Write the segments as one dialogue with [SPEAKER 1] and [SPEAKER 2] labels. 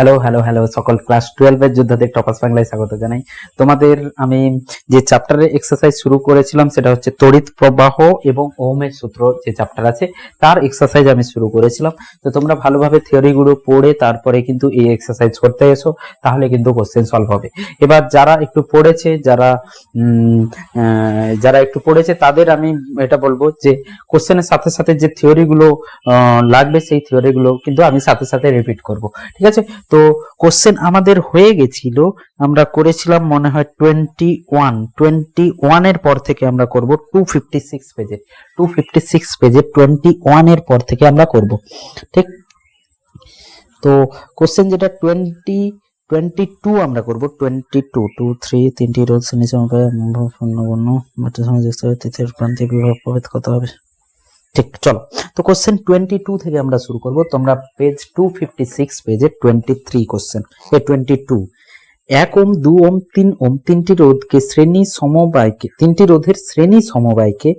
[SPEAKER 1] Hello hello hello সকল class টুয়েলভের যোদ্ধাদের টপাস বাংলায় স্বাগত জানাই। তোমাদের আমি যে চ্যাপ্টারে এক্সারসাইজ শুরু করেছিলাম, সেটা হচ্ছে তড়িৎ প্রবাহ এবং ওহমের সূত্র যে চ্যাপ্টার আছে, তার এক্সারসাইজ আমি শুরু করেছিলাম। তো তোমরা ভালোভাবে থিওরিগুলো পড়ে তারপরে কিন্তু এই এক্সারসাইজ করতে এসো, তাহলে কিন্তু কোশ্চেন সলভ হবে। এবার যারা একটু পড়েছে, যারা যারা একটু পড়েছে, তাদের আমি এটা বলব যে কোশ্চেনের সাথে সাথে যে থিওরিগুলো লাগবে, সেই থিওরিগুলো কিন্তু আমি সাথে সাথে রিপিট করব। ঠিক আছে? তো কোশ্চেন আমাদের হয়ে গেছিল আমরা করেছিলাম মনে হয় টোয়েন্টি ওয়ান টোয়েন্টি ওয়ানের পর থেকে আমরা করব টু ফিফটি সিক্স পেজে টু ফিফটি সিক্স পেজে টোয়েন্টি ওয়ানের পর থেকে আমরা করব ঠিক তো কোশ্চেন যেটা টোয়েন্টি টোয়েন্টি টু আমরা করব টোয়েন্টি টু টু থ্রি তিনটি রোধ শ্রেণি সমবায় পূর্ণবর্ণ মাত্রা সমাজ তৃতীয় প্রান্তীয় বিভাগ প্রভেদ কত হবে ঠিক, চলো। তো কোশ্চেন টোয়েন্টি টু থেকে আমরা শুরু করব। তোমরা পেজ টু ফিফটি সিক্স পেজে টোয়েন্টি থ্রি কোশ্চেন এ টোয়েন্টি টু এক ওম, দু ওম, তিন ওম, তিনটি রোধকে শ্রেণি সমবায়কে, তিনটি রোধের শ্রেণি সমবায়কে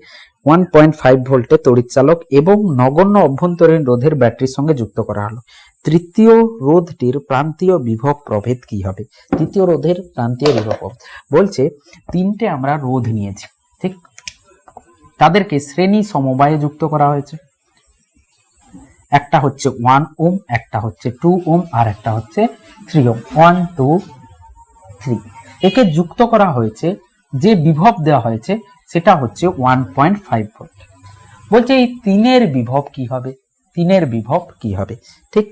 [SPEAKER 1] ওয়ান পয়েন্ট ফাইভ ভোল্টে তড়িৎচালক এবং নগণ্য অভ্যন্তরীণ রোধের ব্যাটারির সঙ্গে যুক্ত করা হলো। তৃতীয় রোধটির প্রান্তীয় বিভব প্রভেদ কি হবে? তৃতীয় রোধের প্রান্তীয় বিভব বলছে, তিনটে আমরা রোধ নিয়েছি, ঠিক? তাদেরকে শ্রেণি সমবায়ে যুক্ত করা হয়েছে। একটা হচ্ছে ওয়ান ওম, একটা হচ্ছে টু ওম, আর একটা হচ্ছে three ohm. One two three একে যুক্ত করা হয়েছে, যে বিভব দেওয়া হয়েছে, সেটা হচ্ছে ওয়ান পয়েন্ট ফাইভ ভোল্ট বলছে এই তিনের বিভব কি হবে? তিনের বিভব কি হবে? ঠিক?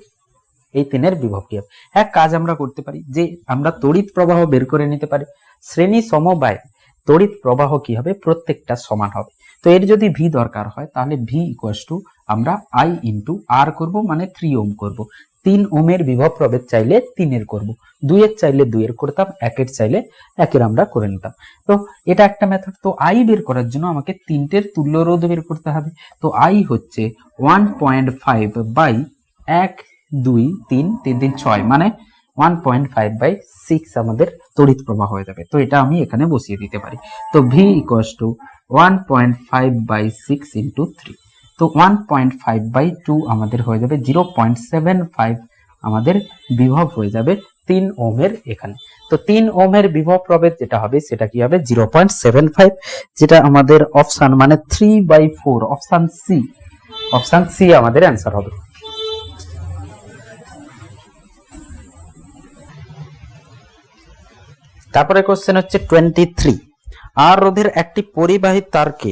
[SPEAKER 1] এই তিনের বিভব কি হবে? এক কাজ আমরা করতে পারি, যে আমরা তড়িৎ প্রবাহ বের করে নিতে পারি। শ্রেণি সমবায় তড়িৎ প্রবাহ কি হবে? প্রত্যেকটা সমান হবে। তো এর যদি ভি দরকার হয়, তাহলে ভি ইকুয়াস টু আমরা আই ইন্টু আর করব মানে থ্রি ওম করব। তিন ওমের বিভব প্রভেদ চাইলে তিনের করব। দুইয়ের চাইলে দুইয়ের করতাম, একের চাইলে একের আমরা করে নিতাম। তো এটা একটা মেথড তো আই বের করার জন্য আমাকে তিনটের তুল্য রোধ বের করতে হবে। তো আই হচ্ছে ওয়ান পয়েন্ট ফাইভ বাই এক, দুই, তিন তিন তিন, ছয় মানে one point five by six আমাদের তড়িৎ প্রবাহ হয়ে যাবে। তো এটা আমি এখানে বসিয়ে দিতে পারি। তো V equals to one point five by six into three তো one point five by two আমাদের হয়ে যাবে জিরো পয়েন্ট সেভেন ফাইভ আমাদের বিভব হয়ে যাবে তিন ওমের এখানে। তো তিন ওমের বিভব প্রভেদ যেটা হবে, সেটা কি হবে? জিরো পয়েন্ট সেভেন ফাইভ যেটা আমাদের অপশান মানে three by four option C option C আমাদের অ্যান্সার হবে। তারপরে কোশ্চেন হচ্ছে টোয়েন্টি থ্রি আর রোধের একটি পরিবাহী তারকে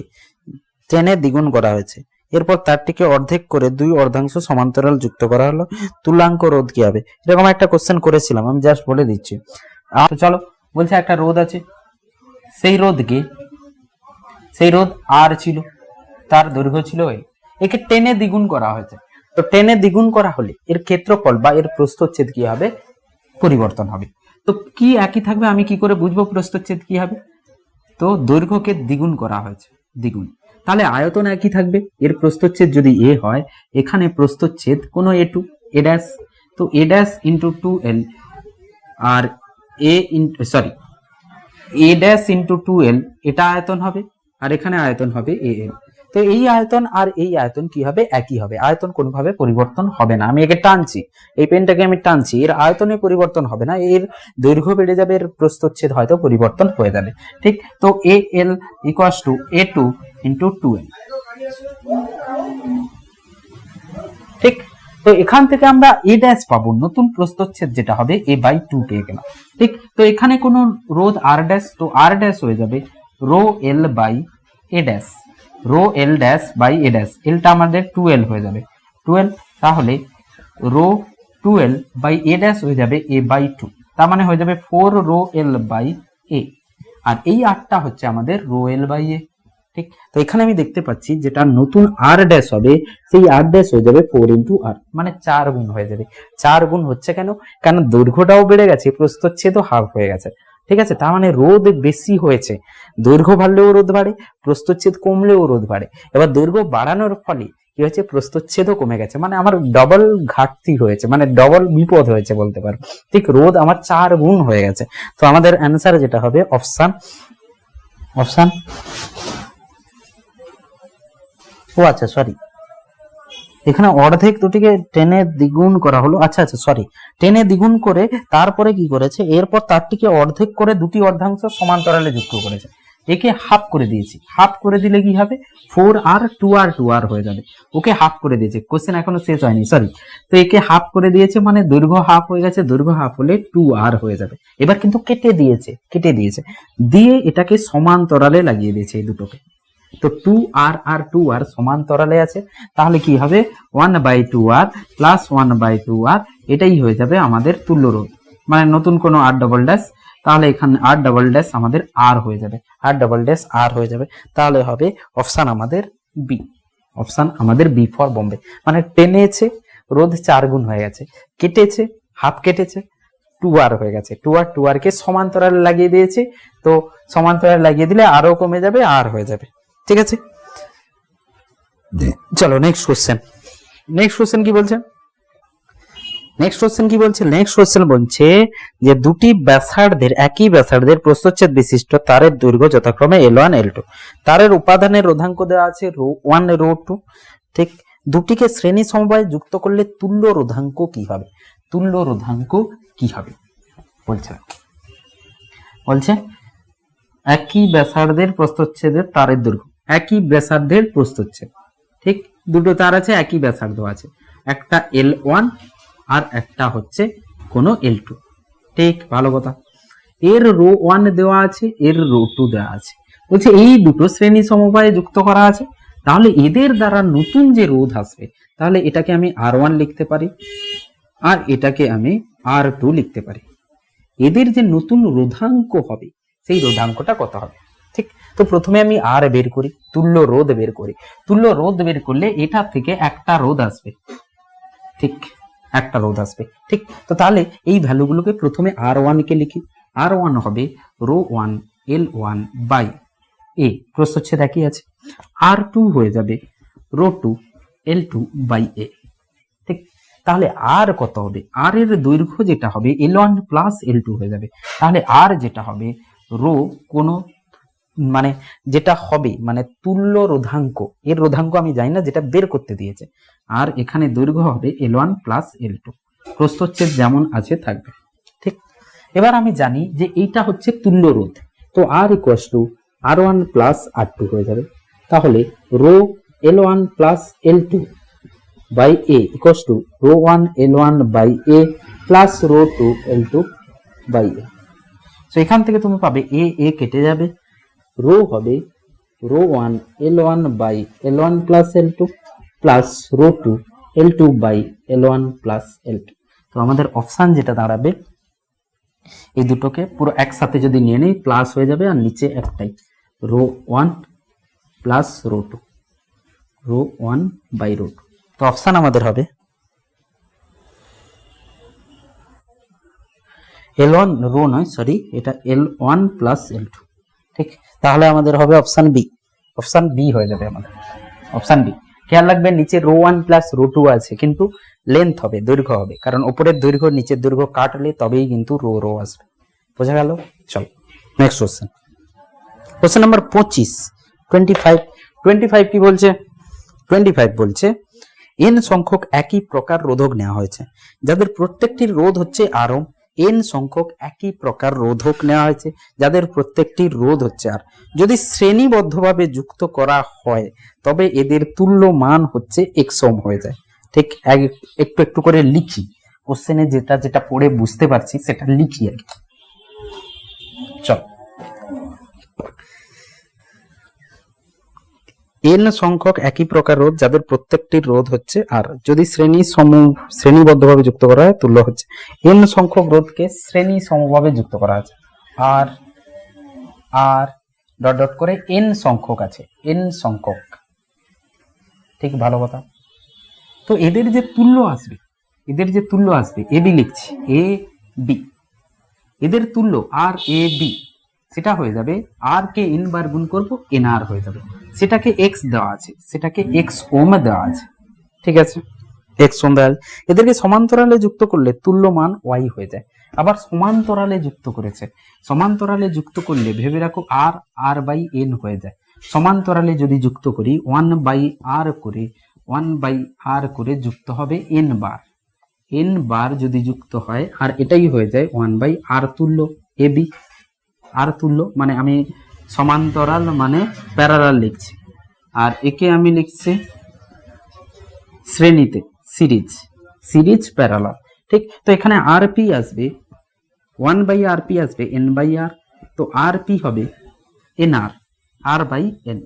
[SPEAKER 1] টেনে দ্বিগুণ করা হয়েছে। এরপর তারটিকে অর্ধেক করে দুই অর্ধাংশ সমান্তরাল যুক্ত করা হলো। তুলাঙ্ক রোধ কি হবে? এরকম একটা কোশ্চেন করেছিলাম, আমি জাস্ট বলে দিচ্ছি। তো চলো, বলছে একটা রোধ আছে। সেই রোধকে সেই রোধ আর ছিল, তার দৈর্ঘ্য ছিল এই একে টেনে দ্বিগুণ করা হয়েছে। তো টেনে দ্বিগুণ করা হলে এর ক্ষেত্রফল বা এর প্রস্থচ্ছেদ কি হবে? পরিবর্তন হবে। তো কি একই থাকবে, আমি কি করে বুঝব প্রস্থচ্ছেদ কি হবে? তো দৈর্ঘ্যকে দ্বিগুণ করা হয়েছে, দ্বিগুণ। তাহলে আয়তন একই থাকবে, এর প্রস্থচ্ছেদ যদি এ হয়, এখানে প্রস্থচ্ছেদ কোনো এ টু এ ড্যাশ তো A dash into two L R A sorry A dash into two L এটা আয়তন হবে, আর এখানে আয়তন হবে এ এল তো এই আয়তন আর এই আয়তন কি হবে? একই হবে। আয়তন কোনোভাবে পরিবর্তন হবে না। আমি একে টানছি। এই পেনটাকে আমি টানছি। এর আয়তনে পরিবর্তন হবে না। এর দৈর্ঘ্য বেড়ে যাবে। এর প্রস্থচ্ছেদ হয়তো পরিবর্তন হয়ে যাবে। ঠিক? তো A L equals to A two into two L ঠিক? তো এখান থেকে আমরা এ ড্যাশ পাবো। নতুন প্রস্থচ্ছেদ যেটা হবে এ বাই টু পেয়ে গেলাম। ঠিক? তো এখানে কোনো রোধ আর ড্যাশ তো আর ড্যাশ হয়ে যাবে row L by A dash row L dash by A dash, এলটা আমাদের টুয়েলভ হয়ে যাবে। টুয়েলভ, তাহলে row twelve by A dash হয়ে যাবে এ বাই টু, তার মানে হয়ে যাবে four row L by A. আর এই আটটা হচ্ছে আমাদের রো এল বাই এ, ঠিক? তো এখানে আমি দেখতে পাচ্ছি যেটা নতুন আর ড্যাশ হবে, সেই আর ড্যাশ হয়ে যাবে ফোর ইন্টু আর মানে চার গুণ হয়ে যাবে। চার গুণ হচ্ছে কেন? কারণ দৈর্ঘ্যটাও বেড়ে গেছে, প্রস্থচ্ছেদও হাফ হয়ে গেছে। ঠিক আছে? তার মানে রোদ বেশি হয়েছে। দৈর্ঘ্য বাড়লেও রোদ বাড়ে, প্রস্থচ্ছেদ কমলেও রোদ বাড়ে। এবার দৈর্ঘ্য বাড়ানোর ফলে কি হয়েছে? প্রস্থচ্ছেদও কমে গেছে। মানে আমার ডবল ঘাটতি হয়েছে মানে ডবল বিপদ হয়েছে বলতে পারো। ঠিক রোদ আমার চার গুণ হয়ে গেছে। তো আমাদের অ্যান্সার যেটা হবে অপশান অপশান ও আচ্ছা সরি এখানে অর্ধেক দুটিকে টেনে দ্বিগুণ করা হলো। আচ্ছা আচ্ছা সরি টেনে দ্বিগুণ করে তারপরে কি করেছে? এরপর তারটিকে অর্ধেক করে দুটি অর্ধাংশ সমান্তরালে যুক্ত করেছে। একে হাফ করে দিয়েছি। হাফ করে দিলে কি হবে? Four R two R two R হয়ে যাবে। ওকে হাফ করে দিয়েছে। কোশ্চেন এখনও শেষ হয়নি সরি তো একে হাফ করে দিয়েছে মানে দৈর্ঘ্য হাফ হয়ে গেছে। দৈর্ঘ্য হাফ হলে টু আর হয়ে যাবে। এবার কিন্তু কেটে দিয়েছে কেটে দিয়েছে। দিয়ে এটাকে সমান্তরালে লাগিয়ে দিয়েছে এই দুটোকে। তো টু আর আর টু আর সমান্তরালে আছে, তাহলে কি হবে? One by two R plus one by two R এটাই হয়ে যাবে আমাদের তুল্য রোধ মানে নতুন কোনো আর ডবল ড্যাশ তাহলে এখানে আর ডবল ড্যাশ আমাদের আর হয়ে যাবে। আর ডবল ড্যাশ আর হয়ে যাবে। তাহলে হবে অপশান আমাদের বি অপশান আমাদের বি ফর বোম্বে মানে টেনেছে, রোধ চার গুণ হয়ে গেছে। কেটেছে হাফ কেটেছে টু আর হয়ে গেছে। টু আর টু আর কে সমান্তরালে লাগিয়ে দিয়েছে। তো সমান্তরালে লাগিয়ে দিলে আরও কমে যাবে আর হয়ে যাবে। ঠিক আছে? চলো নেক্সট কোশ্চেন নেক্সট কোশ্চেন কি বলছে? নেক্সট কোশ্চেন কি বলছে? নেক্সট কোশ্চেন বলছে যে দুটি ব্যাসার্ধের একই ব্যাসার্ধের প্রস্থচ্ছেদ বিশিষ্ট তারের দৈর্ঘ্য যথাক্রমে এল ওয়ান এল টু তারের উপাদানের রোধাঙ্ক দেওয়া আছে রো ওয়ান রো টু ঠিক? দুটিকে শ্রেণি সমবায় যুক্ত করলে তুল্য রোধাঙ্ক কি হবে? তুল্য রোধাঙ্ক কি হবে? বলছে। বলছে একই ব্যাসার্ধের প্রস্থচ্ছেদের তারের দৈর্ঘ্য। একই ব্যাসার্ধের প্রস্থচ্ছেদ ঠিক? দুটো তার আছে, একই ব্যাসার্ধ আছে। একটা এল ওয়ান আর একটা হচ্ছে কোনো এল টু ঠিক? ভালো কথা। এর রো ওয়ান দেওয়া আছে, এর রো টু দেওয়া আছে। বলছে এই দুটো শ্রেণি সমবায়ে যুক্ত করা আছে, তাহলে এদের দ্বারা নতুন যে রোধ আসবে, তাহলে এটাকে আমি আর ওয়ান লিখতে পারি আর এটাকে আমি আর টু লিখতে পারি। এদের যে নতুন রোধাঙ্ক হবে, সেই রোধাঙ্কটা কত হবে? তো প্রথমে আমি আর বের করি, তুল্য রোধ বের করি। তুল্য রোধ বের করলে এটা থেকে একটা রোধ আসবে। ঠিক, একটা রোধ আসবে। ঠিক, তো তাহলে এই ভ্যালুগুলোকে প্রথমে আর ওয়ান কে লিখি। আর ওয়ান হবে rho one L one by A. প্রস্থচ্ছেদ একই আছে। আর টু হয়ে যাবে rho two L two by A. ঠিক, তাহলে আর কত হবে? আর এর দৈর্ঘ্য যেটা হবে L one plus L two হয়ে যাবে। তাহলে আর যেটা হবে রো কোনো মানে যেটা হবে মানে তুল্য রোধাঙ্ক, এর রোধাঙ্ক আমি জানি না, যেটা বের করতে দিয়েছে। আর এখানে দৈর্ঘ্য হবে L one plus L two প্রস্থচ্ছেদ যেমন আছে, থাকবে। ঠিক? এবার আমি জানি যে এইটা হচ্ছে তুল্য রোধ। তো R equals to R one plus R two হয়ে যাবে। তাহলে rho L one plus L two by A equals to rho one L one by A plus rho two L two by A তো এখান থেকে তুমি পাবে এ এ কেটে যাবে। রো হবে, rho one, L one by L one plus L two plus rho two, L two by L one plus L two. তো আমাদের অপশান যেটা দাঁড়াবে, এই দুটোকে পুরো একসাথে যদি নিয়ে নেই, প্লাস হয়ে যাবে আর নিচে একটাই। Rho one plus rho two, rho one by rho two. তো অপশান আমাদের হবে, এল ওয়ান রো নয়, সরি, এটা L one plus L two. ঠিক? তাহলে আমাদের হবে অপশান বি অপশান বি হয়ে যাবে আমাদের। অপশান বি খেয়াল রাখবেন, নিচে rho one plus rho two আছে, কিন্তু লেন্থ হবে, দৈর্ঘ্য হবে। কারণ উপরের দৈর্ঘ্য, নিচের দৈর্ঘ্য কাটলে তবেই কিন্তু রো রো আসবে। বোঝা গেল? চলো নেক্সট কোশ্চেন কোশ্চেন নাম্বার পঁচিশ। টোয়েন্টি ফাইভ টোয়েন্টি ফাইভ কি বলছে? টোয়েন্টি ফাইভ বলছে এন সংখ্যক একই প্রকার রোধক নেওয়া হয়েছে। যাদের প্রত্যেকটির রোধ হচ্ছে আরও এন সংখ্যক একই প্রকার রোধক নেওয়া হয়েছে, যাদের প্রত্যেকটি রোধ হচ্ছে আর যদি শ্রেণীবদ্ধভাবে যুক্ত করা হয়, তবে এদের তুল্য মান হচ্ছে এক্সম হয়ে যায়। ঠিক এক- একটু একটু করে লিখি। কোশ্চেনে যেটা যেটা পড়ে বুঝতে পারছি, সেটা লিখি আর কি। চল। এন সংখ্যক একই প্রকার রোধ যাদের প্রত্যেকটির রোধ হচ্ছে আর। যদি শ্রেণি সম শ্রেণীবদ্ধভাবে যুক্ত করা হয়, তুল্য হচ্ছে। এন সংখ্যক রোধকে শ্রেণি সমভাবে যুক্ত করা আছে। আর আর, ডট ডট করে এন সংখ্যক আছে। এন সংখ্যক। ঠিক ভালো কথা। তো এদের যে তুল্য আসবে, এদের যে তুল্য আসবে, এ বি লিখছি। A B. এদের তুল্য আর এ বি। সেটা হয়ে যাবে আর কে এন বার গুণ করব এন আর হয়ে যাবে। সেটাকে এক্স দেওয়া আছে, সেটাকে এক্স ওম দেওয়া আছে, ঠিক আছে? এক্স ওম দেওয়া আছে। এদেরকে সমান্তরালে যুক্ত করলে তুল্য মান ওয়াই হয়ে যায়। আবার সমান্তরালে যুক্ত করেছে, সমান্তরালে যুক্ত করলে ভেবে রাখো আর আর বাই এন হয়ে যায়। সমান্তরালে যদি যুক্ত করি ওয়ান বাই আর করে ওয়ান বাই আর করে যুক্ত হবে এন বার। এন বার যদি যুক্ত হয়, আর এটাই হয়ে যায় ওয়ান বাই আর তুল্য এ বি আর তুল্য মানে আমি সমান্তরাল মানে প্যারালাল লিখছি। আর একে আমি লিখছি শ্রেণীতে, সিরিজ। সিরিজ প্যারালাল ঠিক? তো এখানে আর পি আসবে ওয়ান বাই আর পি আসবে এন বাই আর তো আর পি হবে n R R by n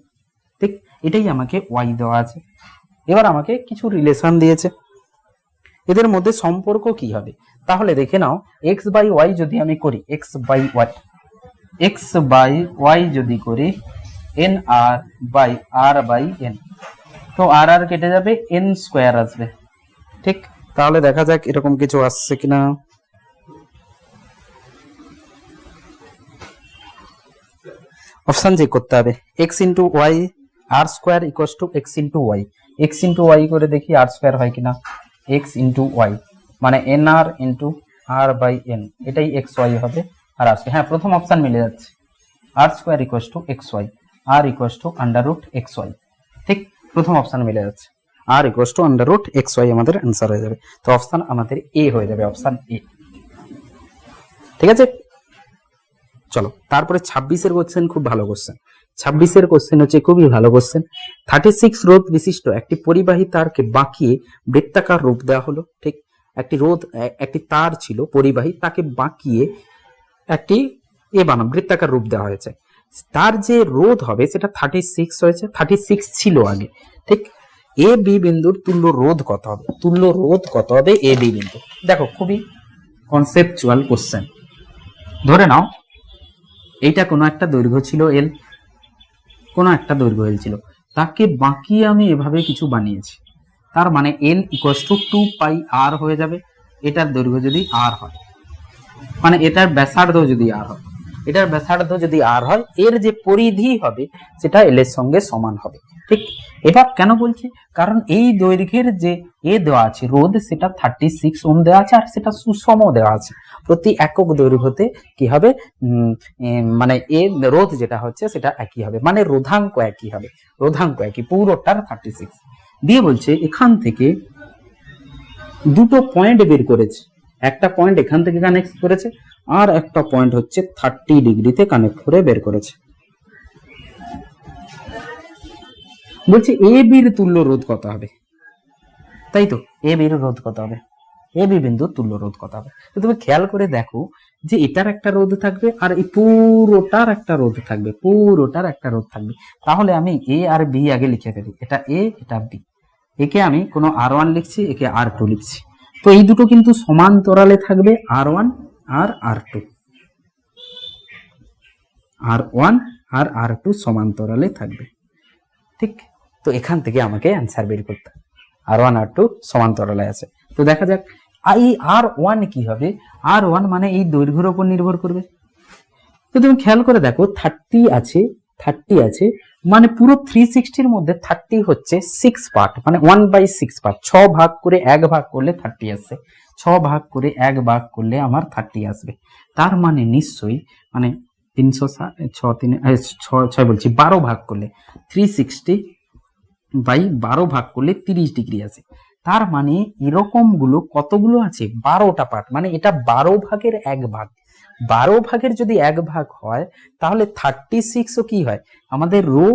[SPEAKER 1] ঠিক? এটাই আমাকে ওয়াই দেওয়া আছে। এবার আমাকে কিছু রিলেশন দিয়েছে। এদের মধ্যে সম্পর্ক কি হবে? তাহলে দেখে নাও এক্স বাই ওয়াই যদি আমি করি X by Y X by Y যদি করি n R by R by n তো আর আর কেটে যাবে এন স্কোয়ার আসবে। ঠিক? তাহলে দেখা যাক এরকম কিছু আসছে কিনা। অপশন চেক করতে হবে। X into Y R square equals to X into Y X into Y করে দেখি আর স্কোয়ার হয় কিনা। এক্স ইন্টু ওয়াই মানে n R into R by n এটাই এক্স ওয়াই হবে। আর আসবে। হ্যাঁ প্রথম অপশন মিলে যাচ্ছে। R square equals to X Y R equals to under root X Y ঠিক প্রথম অপশন মিলে যাচ্ছে। R equals to under root X Y আমাদের অ্যান্সার হয়ে যাবে। তো অপশন আমাদের এ হয়ে যাবে অপশন এ ঠিক আছে? চলো, তারপরে ছাব্বিশের কোশ্চেন খুব ভালো কোশ্চেন ছাব্বিশের কোশ্চেন হচ্ছে খুবই ভালো কোশ্চেন থার্টি সিক্স রোধ বিশিষ্ট একটি পরিবাহী তারকে বাঁকিয়ে বৃত্তাকার রূপ দেওয়া হলো, ঠিক? একটি রোধ একটি তার ছিল পরিবাহী, তাকে বাঁকিয়ে একটি এ বানাম বৃত্তাকার রূপ দেওয়া হয়েছে। তার যে রোধ হবে, সেটা থার্টি সিক্স হয়েছে থার্টি সিক্স ছিল আগে। ঠিক? এ বি বিন্দুর তুল্য রোধ কত হবে? তুল্য রোধ কত হবে এ বি বিন্দু? দেখো, খুবই কনসেপচুয়াল কোশ্চেন ধরে নাও, এইটা কোনো একটা দৈর্ঘ্য ছিল এল কোনো একটা দৈর্ঘ্য এল ছিল। তাকে বাঁকিয়ে আমি এভাবে কিছু বানিয়েছি। তার মানে L equals to two pi R হয়ে যাবে। এটার দৈর্ঘ্য যদি আর হয়। মানে এটার ব্যাসার্ধ যদি আর হয়, এটার ব্যাসার্ধ যদি আর হয়, এর যে পরিধি হবে, সেটা এল এর সঙ্গে সমান হবে। ঠিক এবার কেন বলছি? কারণ এই দৈর্ঘ্যের যে এ দেওয়া আছে, রোধ, সেটা থার্টি সিক্স ওম দেওয়া আছে আর সেটা সুষম দেওয়া আছে। প্রতি একক দৈর্ঘ্যতে কি হবে? মানে এ রোধ যেটা হচ্ছে, সেটা একই হবে। মানে রোধাঙ্ক একই হবে। রোধাঙ্ক একই, পুরোটার থার্টি সিক্স দিয়ে বলছে, এখান থেকে দুটো পয়েন্ট বের করেছে। একটা পয়েন্ট এখান থেকে কানেক্ট করেছে, আর একটা পয়েন্ট হচ্ছে থার্টি ডিগ্রিতে কানেক্ট করে বের করেছে। বলছে এ বির তুল্য রোধ কত হবে? তাই তো? এ বির রোধ কত হবে? এ বি বিন্দু তুল্য রোধ কত হবে? তো তুমি খেয়াল করে দেখো যে এটার একটা রোধ থাকবে আর এই পুরোটার একটা রোধ থাকবে, পুরোটার একটা রোধ থাকবে। তাহলে আমি এ আর বি আগে লিখে ফেলি। এটা এ এটা বি একে আমি কোনো আর ওয়ান লিখছি, একে আর টু লিখছি। তো এই দুটো কিন্তু সমান্তরালে থাকবে আর ওয়ান আর আর টু আর ওয়ান আর আর টু সমান্তরালে থাকবে। ঠিক? তো এখান থেকে আমাকে অ্যান্সার বের করতে আর ওয়ান আর টু সমান্তরালে আছে। তো দেখা যাক এই আর ওয়ান কি হবে? আর ওয়ান মানে এই দৈর্ঘ্যের উপর নির্ভর করবে। তো তুমি খেয়াল করে দেখো থার্টি আছে থার্টি আছে। মানে পুরো থ্রি সিক্সটির মধ্যে থার্টি হচ্ছে সিক্স পার্ট মানে ওয়ান বাই সিক্স পার্ট ছ ভাগ করে এক ভাগ করলে থার্টি আসছে ছ ভাগ করে এক ভাগ করলে আমার থার্টি আসবে। তার মানে নিশ্চয়ই মানে তিনশো ষাট ছ, তিন ছয় বলছি, বারো ভাগ করলে থ্রি সিক্সটি বাই বারো ভাগ করলে তিরিশ ডিগ্রি আছে তার মানে এরকমগুলো কতগুলো আছে? বারোটা পার্ট মানে এটা বারো ভাগের এক ভাগ। বারো ভাগের যদি এক ভাগ হয়, তাহলে থার্টি সিক্সও কি হয়? আমাদের রো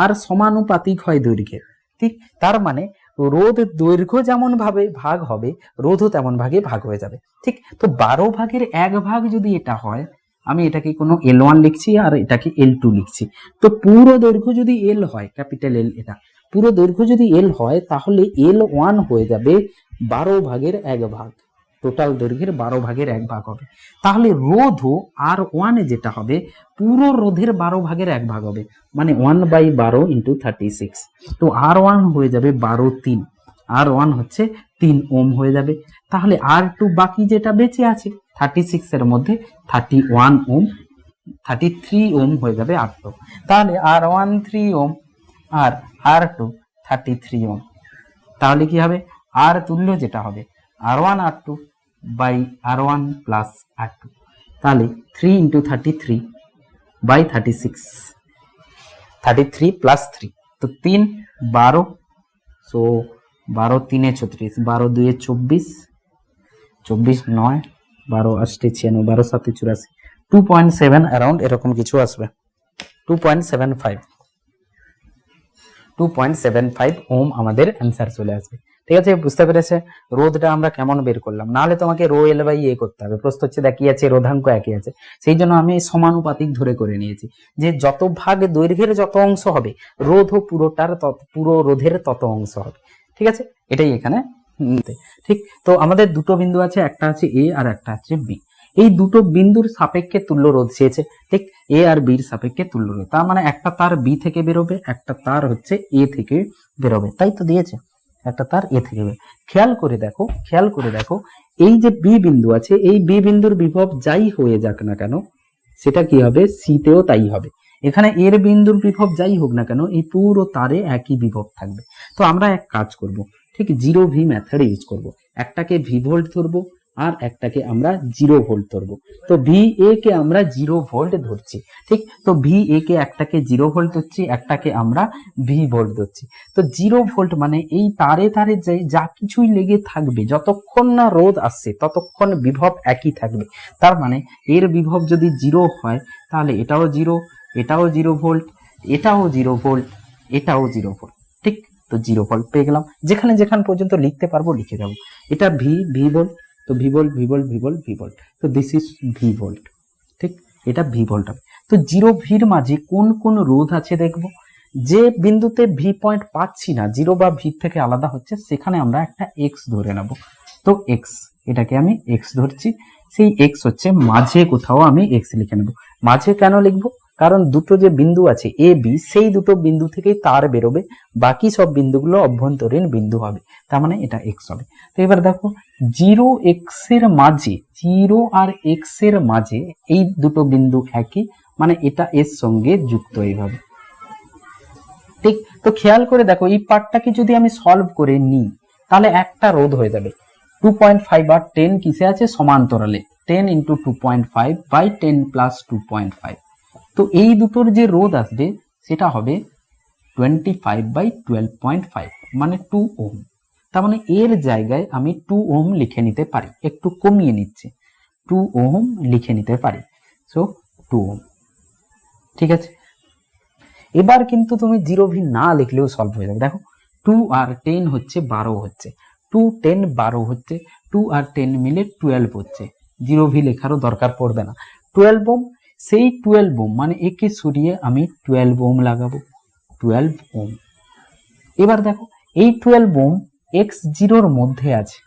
[SPEAKER 1] আর সমানুপাতিক হয় দৈর্ঘ্যের। ঠিক তার মানে রোধ দৈর্ঘ্য যেমন ভাবে ভাগ হবে, রোধও তেমন ভাগে ভাগ হয়ে যাবে। ঠিক তো বারো ভাগের এক ভাগ যদি এটা হয়, আমি এটাকে কোনো এল ওয়ান লিখছি আর এটাকে এল টু লিখছি। তো পুরো দৈর্ঘ্য যদি এল হয়, ক্যাপিটাল এল এটা, পুরো দৈর্ঘ্য যদি এল হয়, তাহলে এল ওয়ান হয়ে যাবে বারো ভাগের এক ভাগ। টোটাল দৈর্ঘ্যের বারো ভাগের এক ভাগ হবে। তাহলে রোধও আর ওয়ানে যেটা হবে, পুরো রোধের বারো ভাগের এক ভাগ হবে মানে ওয়ান বাই বারো ইন্টু থার্টি সিক্স তো আর ওয়ান হয়ে যাবে বারো তিন, আর ওয়ান হচ্ছে তিন ওম হয়ে যাবে। তাহলে আর টু বাকি যেটা বেঁচে আছে থার্টি সিক্স এর মধ্যে thirty one ohm thirty three ohm হয়ে যাবে আর টু তাহলে আর ওয়ান থ্রি ওম, আর R two thirty three ohm. তাহলে কি হবে? আর তুল্য যেটা হবে, R one R two by R one plus R two তাহলে three into thirty three by thirty six thirty three plus three তো তিন বারো সো বারো তিনে ছত্রিশ, বারো দুয়ে চব্বিশ চব্বিশ নয়, বারো আষ্টে ছিয়ানব্বই, বারো সাতে চুরাশি টু পয়েন্ট সেভেন অ্যারাউন্ড এরকম কিছু আসবে two point seven five two point seven five ohm আমাদের অ্যান্সার চলে আসবে। ঠিক আছে? বুঝতে পেরেছে? রোধটা আমরা কেমন বের করলাম? নাহলে তোমাকে রো এল বাই এ করতে হবে। হচ্ছে একই আছে, রোধাঙ্ক একই আছে। সেই জন্য আমি সমানুপাতিক ধরে করে নিয়েছি যে যত ভাগ দৈর্ঘ্যের যত অংশ হবে রোধও পুরোটার পুরো রোধের তত অংশ হবে। ঠিক আছে? এটাই এখানে ঠিক? তো আমাদের দুটো বিন্দু আছে, একটা আছে এ আর একটা আছে বি এই দুটো বিন্দুর সাপেক্ষে তুল্য রোধ চেয়েছে। ঠিক? এ আর বির সাপেক্ষে তুল্য রোধ। তার মানে একটা তার বি থেকে বেরোবে, একটা তার হচ্ছে এ থেকে বেরোবে। তাই তো দিয়েছে? একটা তার এ থেকে খেয়াল করে দেখো, খেয়াল করে দেখো, এই যে বি বিন্দু আছে, এই বি বিন্দুর বিভব যাই হয়ে যাক না কেন, সেটা কি হবে? সিতেও তাই হবে। এখানে এর বিন্দুর বিভব যাই হোক না কেন, এই পুরো তারে একই বিভব থাকবে। তো আমরা এক কাজ করব, ঠিক জিরো ভি মেথড ইউজ করব। একটাকে ভি ভোল্ট ধরবো আর একটাকে আমরা জিরো ভোল্ট ধরবো। তো ভি এ কে আমরা জিরো ভোল্ট ধরছি, ঠিক? তো ভি এ কে একটাকে জিরো ভোল্ট ধরছি, একটাকে আমরা ভি ভোল্ট ধরছি। তো জিরো ভোল্ট মানে এই তারে তারে যে যা কিছুই লেগে থাকবে, যতক্ষণ না রোদ আসছে, ততক্ষণ বিভব একই থাকবে। তার মানে এর বিভব যদি জিরো হয়, তাহলে এটাও জিরো এটাও জিরো ভোল্ট এটাও জিরো ভোল্ট এটাও জিরো ভোল্ট ঠিক? তো জিরো ভোল্ট পেয়ে গেলাম। যেখানে যেখানে পর্যন্ত লিখতে পারব, লিখে যাব এটা ভি ভি ভোল্ট তো ভি ভোল্ট ভি ভোল্ট তো দিস ইজ ভি ঠিক? এটা ভি হবে। তো জিরো ভির মাঝে কোন কোন রোধ আছে দেখব? যে বিন্দুতে ভি পয়েন্ট পাচ্ছি না জিরো বা ভি থেকে আলাদা হচ্ছে, সেখানে আমরা একটা এক্স ধরে নেব। তো এক্স এটাকে আমি এক্স ধরছি। সেই এক্স হচ্ছে মাঝে কোথাও আমি এক্স লিখে নেব। মাঝে কেন লিখব? কারণ দুটো যে বিন্দু আছে এ বি সেই দুটো বিন্দু থেকেই তার বেরোবে, বাকি সব বিন্দুগুলো অভ্যন্তরীণ বিন্দু হবে। তার মানে এটা এক্স হবে। তো এবার দেখো, জিরো এক্সের মাঝে, জিরো আর এক্সের মাঝে এই দুটো বিন্দু একই মানে এটা এর সঙ্গে যুক্ত এইভাবে। ঠিক? তো খেয়াল করে দেখো, এই পার্টটাকে যদি আমি সলভ করে নিই, তাহলে একটা রোধ হয়ে যাবে। টু পয়েন্ট ফাইভ আর টেন কিসে আছে? সমান্তরালে। Ten into two point five by ten plus two point five তো এই দুটোর যে রোধ আসবে, সেটা হবে twenty five by twelve point five মানে টু ওম। তার মানে এর জায়গায় আমি টু ওম লিখে নিতে পারি, একটু কমিয়ে নিচ্ছি। টু ওম লিখে নিতে পারি সো টু ওম। ঠিক আছে? এবার কিন্তু তুমি জিরো ভি না লিখলেও সলভ হয়ে যাবে। দেখো টু আর টেন হচ্ছে বারো হচ্ছে। টু টেন বারো হচ্ছে। টু আর টেন মিলে টুয়েলভ হচ্ছে। জিরো ভি লেখারও দরকার পড়বে না। টুয়েলভ ওম সেই টুয়েলভ ওম মানে একে সরিয়ে আমি টুয়েলভ ওম লাগাবো। টুয়েলভ ওম এবার দেখো, এই টুয়েলভ ওম এক্স জিরোর মধ্যে আছে।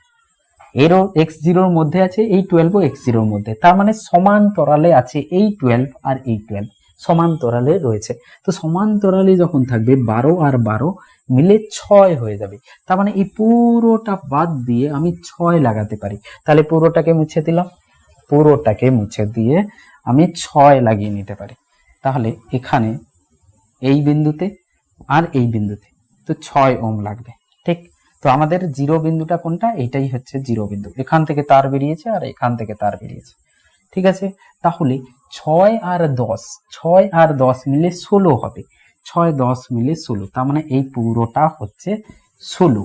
[SPEAKER 1] এরও এক্স জিরোর মধ্যে আছে, এই টুয়েলভও এক্স জিরোর মধ্যে। তার মানে সমান্তরালে আছে এই টুয়েলভ আর এই টুয়েলভ সমান্তরালে রয়েছে। তো সমান্তরালে যখন থাকবে বারো আর বারো মিলে ছয় হয়ে যাবে। তার মানে এই পুরোটা বাদ দিয়ে আমি ছয় লাগাতে পারি। তাহলে পুরোটাকে মুছে দিলাম। পুরোটাকে মুছে দিয়ে আমি ছয় লাগিয়ে নিতে পারি। তাহলে এখানে এই বিন্দুতে আর এই বিন্দুতে। তো ছয় ওম লাগবে, ঠিক? তো আমাদের জিরো বিন্দুটা কোনটা? এটাই হচ্ছে জিরো বিন্দু। এখান থেকে তার বেরিয়েছে আর এখান থেকে তার বেরিয়েছে, ঠিক আছে? তাহলে ছয় আর দশ, ছয় আর দশ মিলে ষোলো হবে। ছয়, দশ মিলে ষোলো, তার মানে এই পুরোটা হচ্ছে ষোলো।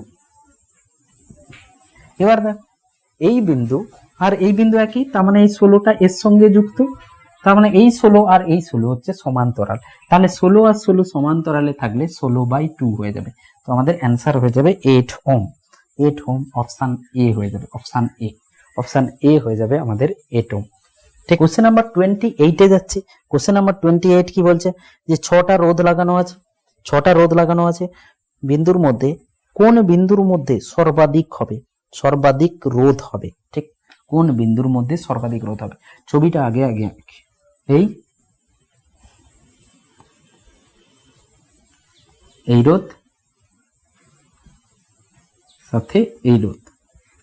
[SPEAKER 1] এবার দেখ, এই বিন্দু আর এই বিন্দু একই, তার মানে এই ষোলোটা এর সঙ্গে যুক্ত। তার মানে এই ষোলো আর এই ষোলো হচ্ছে সমান্তরাল। তাহলে ষোলো আর ষোলো সমান্তরালে থাকলে ষোলো বাই টু হয়ে যাবে। তো আমাদের অ্যান্সার হয়ে যাবে eight ohm. Eight ohm option A হয়ে যাবে, অপশান এ। অপশান এ হয়ে যাবে আমাদের এইট ওম। ঠিক কোশ্চেন নাম্বার টোয়েন্টি এইটে যাচ্ছে। কোশ্চেন নাম্বার টোয়েন্টি এইট কি বলছে? যে ছটা রোদ লাগানো আছে, ছটা রোদ লাগানো আছে। বিন্দুর মধ্যে কোন বিন্দুর মধ্যে সর্বাধিক হবে? সর্বাধিক রোধ হবে। ঠিক কোন বিন্দুর মধ্যে সর্বাধিক রোধ হবে? ছবিটা আগে আগে আঁকি। এই? এই রোধ? সাথে এই রোধ।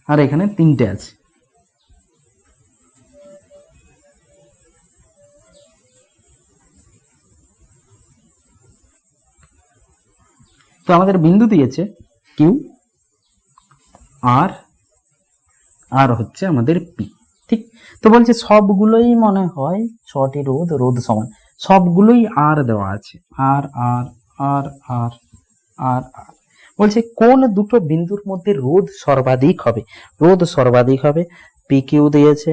[SPEAKER 1] আর এখানে তিনটে আছে। তো আমাদের বিন্দু দিয়েছে কিউ আর আর হচ্ছে আমাদের পি ঠিক? তো বলছে সবগুলোই মনে হয় ছটি রোধ রোধ সমান। সবগুলোই আর দেওয়া আছে। আর আর আর আর আর আর বলছে কোন দুটো বিন্দুর মধ্যে রোধ সর্বাধিক হবে? রোধ সর্বাধিক হবে পি কিউ দিয়েছে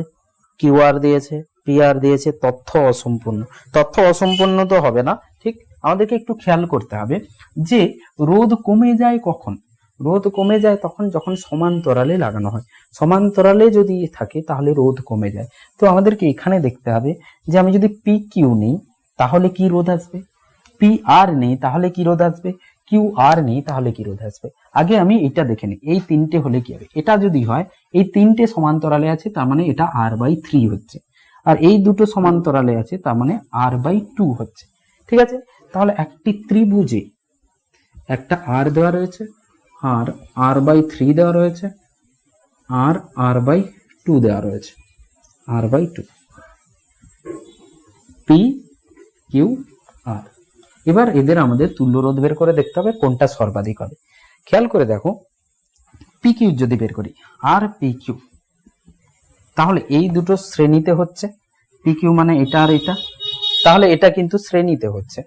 [SPEAKER 1] কিউ আর দিয়েছে পি আর দিয়েছে, তথ্য অসম্পূর্ণ। তথ্য অসম্পূর্ণ তো হবে না, ঠিক? আমাদেরকে একটু খেয়াল করতে হবে যে রোধ কমে যায় কখন? রোধ কমে যায় তখন যখন সমান্তরালে লাগানো হয়। সমান্তরালে যদি থাকে তাহলে রোধ কমে যায়। তো আমাদেরকে এখানে দেখতে হবে যে আমি যদি পি কিউ নিই তাহলে কি রোধ আসবে? পি আর নেই তাহলে কি রোধ আসবে? কিউ আর নেই তাহলে কি রোধ আসবে? আগে আমি এটা দেখে নিই, এই তিনটে হলে কি হবে? এটা যদি হয়, এই তিনটে সমান্তরালে আছে তার মানে এটা আর বাই থ্রি হচ্ছে। আর এই দুটো সমান্তরালে আছে তার মানে আর বাই টু হচ্ছে। ঠিক আছে? তাহলে একটি ত্রিভুজে একটা আর দেওয়া রয়েছে আর আর বাই থ্রি দেওয়া রয়েছে আর আর বাই টু দেওয়া রয়েছে R by two P Q R এবার এদের আমাদের তুল্য রোধ বের করে দেখতে হবে কোনটা সর্বাধিক হবে। খেয়াল করে দেখো পি কিউ যদি বের করি আর পি কিউ তাহলে এই দুটো শ্রেণীতে হচ্ছে পি কিউ মানে এটা আর এটা। তাহলে এটা কিন্তু শ্রেণীতে হচ্ছে।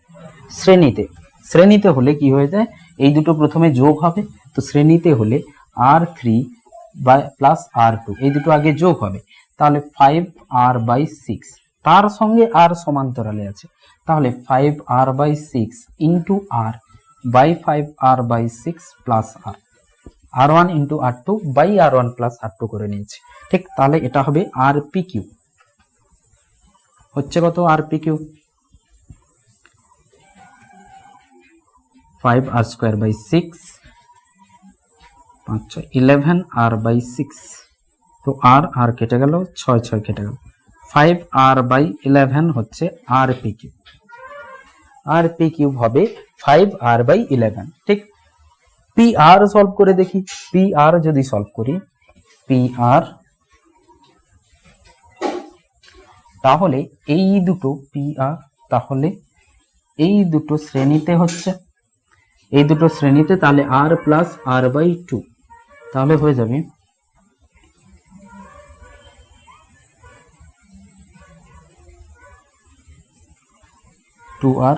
[SPEAKER 1] শ্রেণীতে শ্রেণীতে হলে কি হয়ে যায়, এই দুটো প্রথমে যোগ হবে তো শ্রেণীতে হলে R three by plus R two এই দুটো আগে যোগ হবে। তাহলে ফাইভ আর বাই সিক্স তার সঙ্গে আর সমান্তরালে আছে। তাহলে five R by six into R by five R by six plus R R one into R two by R one plus R two করে নিয়েছি। ঠিক, তাহলে এটা হবে আর পি কিউ হচ্ছে কত R P Q five R square by six পাঁচ ছয় ইলেভেন আর বাই সিক্স তো আর আর কেটে গেল, ছয় ছয় কেটে গেল। ফাইভ আর বাই ইলেভেন হচ্ছে R P Q R P cube হবে ফাইভ আর বাই ইলেভেন ঠিক? পি আর সলভ করে দেখি। পি আর যদি সলভ করি পি আর তাহলে এই দুটো পি আর তাহলে এই দুটো শ্রেণীতে হচ্ছে। এই দুটো শ্রেণীতে তাহলে R plus R by two তাহলে হয়ে যাবে। Two R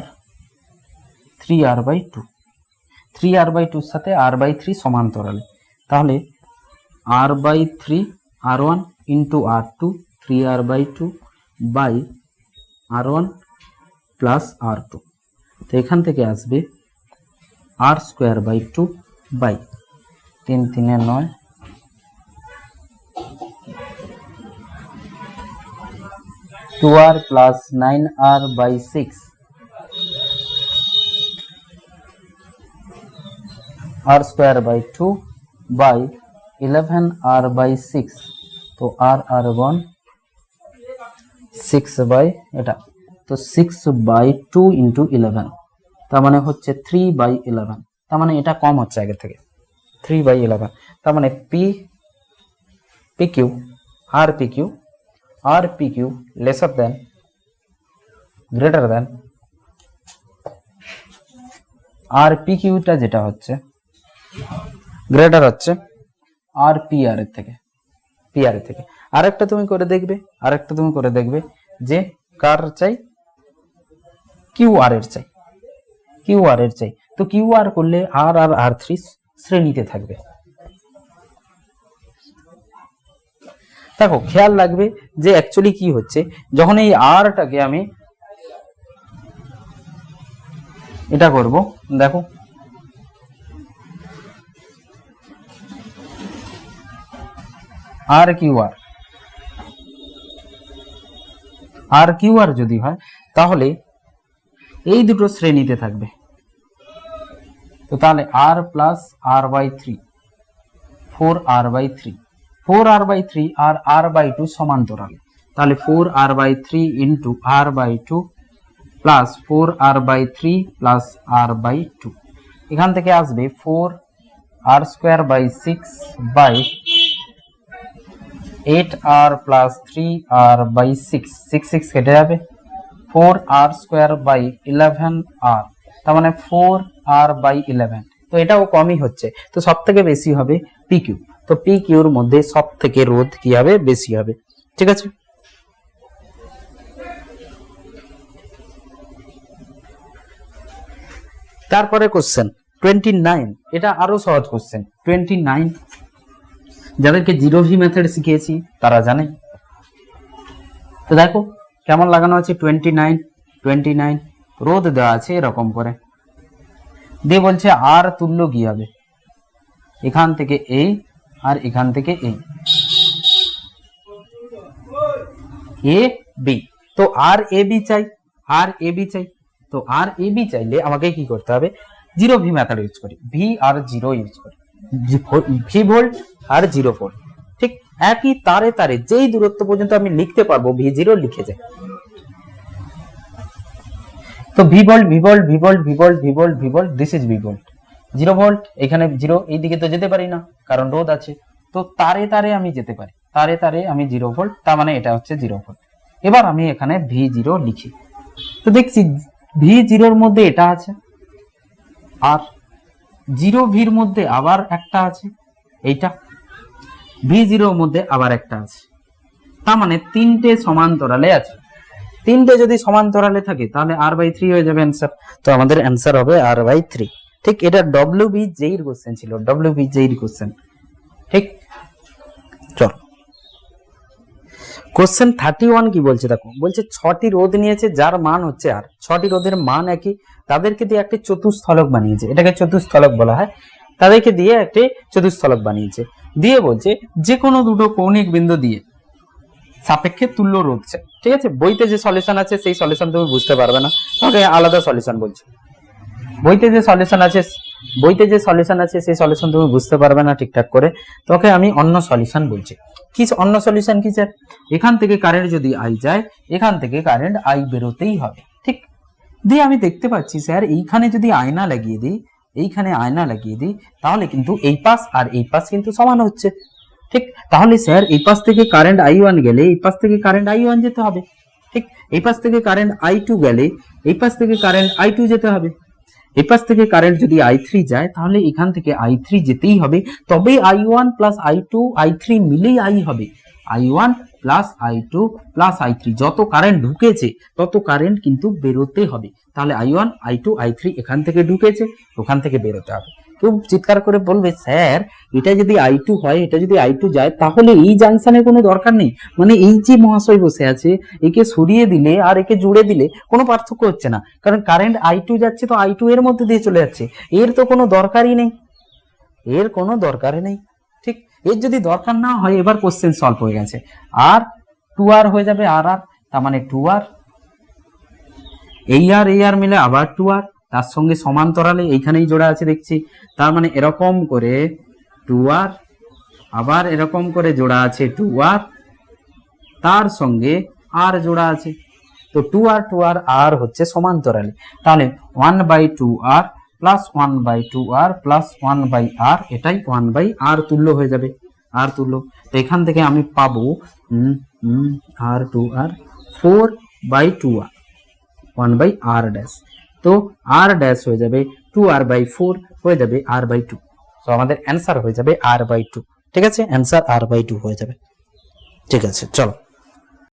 [SPEAKER 1] three R by two three R by টুর সাথে আর বাই থ্রি সমান্তরালে। তাহলে R by three R one into R two three R by two by R one plus R two তো এখান থেকে আসবে R square by two by তিন, তিনে নয়। Two R plus nine R by six. R square by two, by eleven R by six. তো R R one, six by এটা। তো six by two into eleven, তার মানে হচ্ছে three by eleven. তার মানে এটা কম হচ্ছে আগে থেকে। থ্রি বাই ইলেভেন তার মানে P P Q R P Q R P Q lesser than greater than R P কিউটা যেটা হচ্ছে গ্রেটার হচ্ছে আর পি আর এর থেকে পি আর এর থেকে। আরেকটা তুমি করে দেখবে, আরেকটা তুমি করে দেখবে যে কার চাই? কিউ আর এর চাই। কিউ আর এর চাই। তো কিউ আর করলে আর আর আর থ্রি শ্রেণীতে থাকবে। দেখো, খেয়াল রাখবে যে অ্যাকচুয়ালি কি হচ্ছে, যখন এই আরটাকে আমি এটা করব, দেখো। আর কিউ আর আর কিউ আর যদি হয়, তাহলে এই দুটো শ্রেণীতে থাকবে। তো তাহলে R plus R by three four R by three four R by three R R by two সমান্তরালে। তাহলে four R by three into R by two plus four R by three plus R by two এখান থেকে আসবে four R square by six by eight R plus three R by six six six কেটে যাবে। Four R square by eleven R তার মানে four R by eleven তো এটাও কমই হচ্ছে। তো সব থেকে বেশি হবে পি কিউ তো পি কিউর মধ্যে সব থেকে রোধ কি হবে? বেশি হবে। ঠিক আছে? তারপরে কোশ্চেন টোয়েন্টি নাইন এটা আরও সহজ কোশ্চেন টোয়েন্টি নাইন যাদেরকে জিরো ভি মেথড শিখিয়েছি, তারা জানে। তো দেখো, কেমন লাগানো আছে? টোয়েন্টি নাইন টোয়েন্টি নাইন রোদ দেওয়া আছে এরকম করে। দিয়ে বলছে, আর তুল্য কি হবে? এখান থেকে এই আর এখান থেকে এই এ, বি। তো আর এ, বি চাই, আর এ, বি চাই। তো আর এ, বি চাইলে আমাকে কি করতে হবে? জিরো ভি মেথড ইউজ করি। ভি আর জিরো ইউজ করি। ভি ভোল্ট আর জিরো ভোল্ট। ঠিক একই তারে তারে, যেই দূরত্ব পর্যন্ত আমি লিখতে পারব, ভি জিরো লিখে যায়। তো V volt V volt V volt V volt V volt V volt this is V volt zero volt এখানে জিরো এই দিকে তো যেতে পারি না, কারণ রোদ আছে। তো তারে তারে আমি যেতে পারি। তারে তারে আমি জিরো ভোল্ট তার মানে এটা হচ্ছে জিরো ভোল্ট এবার আমি এখানে ভি জিরো লিখি। তো দেখছি ভি জিরোর মধ্যে এটা আছে, আর জিরো ভির মধ্যে আবার একটা আছে, এইটা। ভি জিরোর মধ্যে আবার একটা আছে। তার মানে তিনটে সমান্তরালে আছে। তিনটে যদি সমান্তরালে থাকে, তাহলে আর বাই থ্রি হয়ে যাবে অ্যান্সার তো আমাদের অ্যান্সার হবে আর বাই থ্রি ঠিক, এটা ডব্লিউ বি জেইর কোশ্চেন ছিল ডব্লিউ বি জেইর কোশ্চেন ঠিক? চল। কোশ্চেন থার্টি ওয়ান কি বলছে দেখো? বলছে ছটি রোদ নিয়েছে, যার মান হচ্ছে আর ছটি রোদের মান একই, তাদেরকে দিয়ে একটি চতুস্থলক বানিয়েছে। এটাকে চতুস্থলক বলা হয়। তাদেরকে দিয়ে একটি চতুস্থলক বানিয়েছে। দিয়ে বলছে, যে কোনো দুটো কৌণিক বিন্দু দিয়ে সাপেক্ষে তুল্য রোধ চাই। ঠিক আছে? বইতে যে সলিউশন আছে, সেই সলিউশন তুমি বুঝতে পারবে না। তোমাকে আলাদা সলিউশন বলছে। বইতে যে সলিউশন আছে, বইতে যে সলিউশন আছে, সেই সলিউশন তুমি বুঝতে পারবে না ঠিকঠাক করে। তোকে আমি অন্য সলিউশন বলছি। কি অন্য সলিউশন কি স্যার এখান থেকে কারেন্ট যদি আই যায়, এখান থেকে কারেন্ট আই বেরোতেই হবে। ঠিক? দিয়ে আমি দেখতে পাচ্ছি স্যার এইখানে যদি আয়না লাগিয়ে দিই, এইখানে আয়না লাগিয়ে দিই, তাহলে কিন্তু এই পাশ আর এই পাশ কিন্তু সমান হচ্ছে। ঠিক? তাহলে স্যার এই পাশ থেকে কারেন্ট আই ওয়ান গেলে এই পাশ থেকে কারেন্ট আই ওয়ান যেতে হবে। ঠিক? এই পাশ থেকে কারেন্ট আই টু গেলে এই পাশ থেকে কারেন্ট আই টু যেতে হবে। এই পাশ থেকে কারেন্ট যদি আই থ্রি যায়, তাহলে এখান থেকে আই থ্রি যেতেই হবে। তবে I one plus I two I three মিলেই আই হবে। I one plus I two plus I three যত কারেন্ট ঢুকেছে, তত কারেন্ট কিন্তু বেরোতে হবে। তাহলে I one I two I three এখান থেকে ঢুকেছে, ওখান থেকে বেরোতে হবে। কেউ চিৎকার করে বলবে, স্যার, এটা যদি আই টু হয়, এটা যদি আই টু যায়, তাহলে এই জাংশনের কোনো দরকার নেই। মানে এই যে মহাশয় বসে আছে, একে সরিয়ে দিলে আর একে জুড়ে দিলে কোনো পার্থক্য হচ্ছে না। কারণ কারেন্ট আই টু যাচ্ছে তো আই টু এর মধ্যে দিয়ে চলে যাচ্ছে। এর তো কোনো দরকারই নেই। এর কোনো দরকারই নেই। ঠিক, এর যদি দরকার না হয়, এবার কোশ্চেন সলভ হয়ে গেছে। আর টু আর হয়ে যাবে আর আর, তার মানে টু আর। এই আর এই আর মিলে আবার টু আর। তার সঙ্গে সমান্তরালে এইখানেই জোড়া আছে দেখছি। তার মানে এরকম করে টু আর আবার এরকম করে জোড়া আছে টু আর তার সঙ্গে আর জোড়া আছে। তো টু আর টু আর আর হচ্ছে সমান্তরালে। তাহলে one by two R plus one by two R plus one by R এটাই ওয়ান বাই আর তুল্য হয়ে যাবে। আর তুল্য। তো এখান থেকে আমি পাবো R two R four by two R one by R dash তো আর ড্যাশ হয়ে যাবে টু আর বাই ফোর হয়ে যাবে আর বাই টু তো আমাদের অ্যান্সার হয়ে যাবে আর বাই টু ঠিক আছে? অ্যান্সার আর বাই টু হয়ে যাবে। ঠিক আছে, চলো।